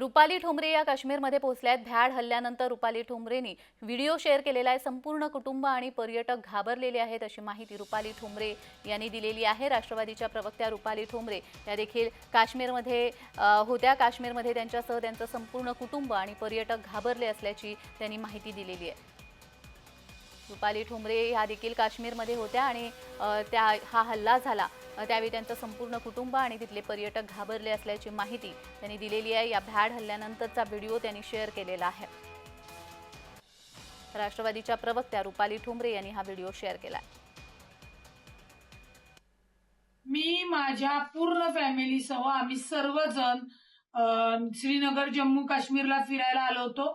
रुपाली ठोंबरे या काश्मीरमध्ये पोहोचल्यात भ्याड हल्ल्यानंतर रुपाली ठोंबरेनी व्हिडिओ शेअर केलेला आहे. संपूर्ण कुटुंब आणि पर्यटक घाबरलेले आहेत अशी माहिती रुपाली ठोंबरे यांनी दिलेली आहे. राष्ट्रवादीच्या प्रवक्त्या रुपाली ठोंबरे या देखील काश्मीरमध्ये होत्या. काश्मीरमध्ये त्यांच्यासह त्यांचं संपूर्ण कुटुंब आणि पर्यटक घाबरले असल्याची त्यांनी माहिती दिलेली आहे. रुपाली ठोंबरे ह्या देखील काश्मीरमध्ये होत्या आणि त्या हा हल्ला झाला. त्यावेळी त्यांचं संपूर्ण कुटुंब आणि तिथले पर्यटक घाबरले असल्याची माहिती त्यांनी दिलेली आहे. या भ्याड हल्ल्यानंतरचा व्हिडिओ त्यांनी शेअर केलेला आहे. राष्ट्रवादीच्या प्रवक्त्या रुपाली ठोंबरे यांनी हा व्हिडिओ शेअर केला मी माझ्या पूर्ण फॅमिलीसह आम्ही सर्वजण अं, श्रीनगर जम्मू काश्मीरला फिरायला आलो होतो.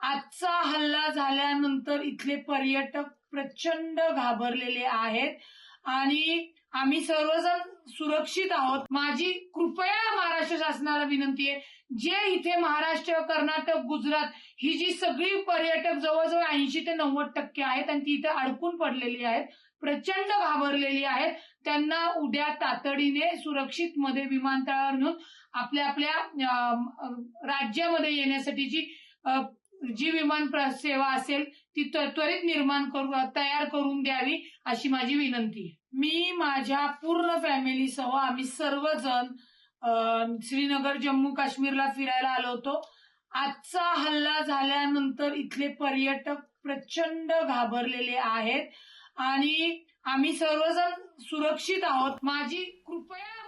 आजचा हल्ला झाल्यानंतर इथले पर्यटक प्रचंड घाबरलेले आहेत आणि आम्ही सर्वजण सुरक्षित आहोत. माझी कृपया महाराष्ट्र शासनाला विनंती आहे जे इथे महाराष्ट्र कर्नाटक गुजरात ही जी सगळी पर्यटक जवळजवळ ऐंशी ते नव्वद टक्के आहेत आणि ती इथे अडकून पडलेली आहेत प्रचंड घाबरलेली आहेत त्यांना उद्या तातडीने सुरक्षित मध्ये विमानतळावर नेऊन आपल्या आपल्या राज्यामध्ये येण्यासाठीची जी जी विमान प्र- सेवा असेल ती त्वरित निर्माण करू तयार करून द्यावी अशी माझी विनंती आहे. मी माझ्या पूर्ण फॅमिलीसह आम्ही सर्वजण श्रीनगर जम्मू काश्मीरला फिरायला आलो होतो. आजचा हल्ला झाल्यानंतर इथले पर्यटक प्रचंड घाबरलेले आहेत. आणि आम्ही सर्वजण सुरक्षित आहोत. माझी कृपया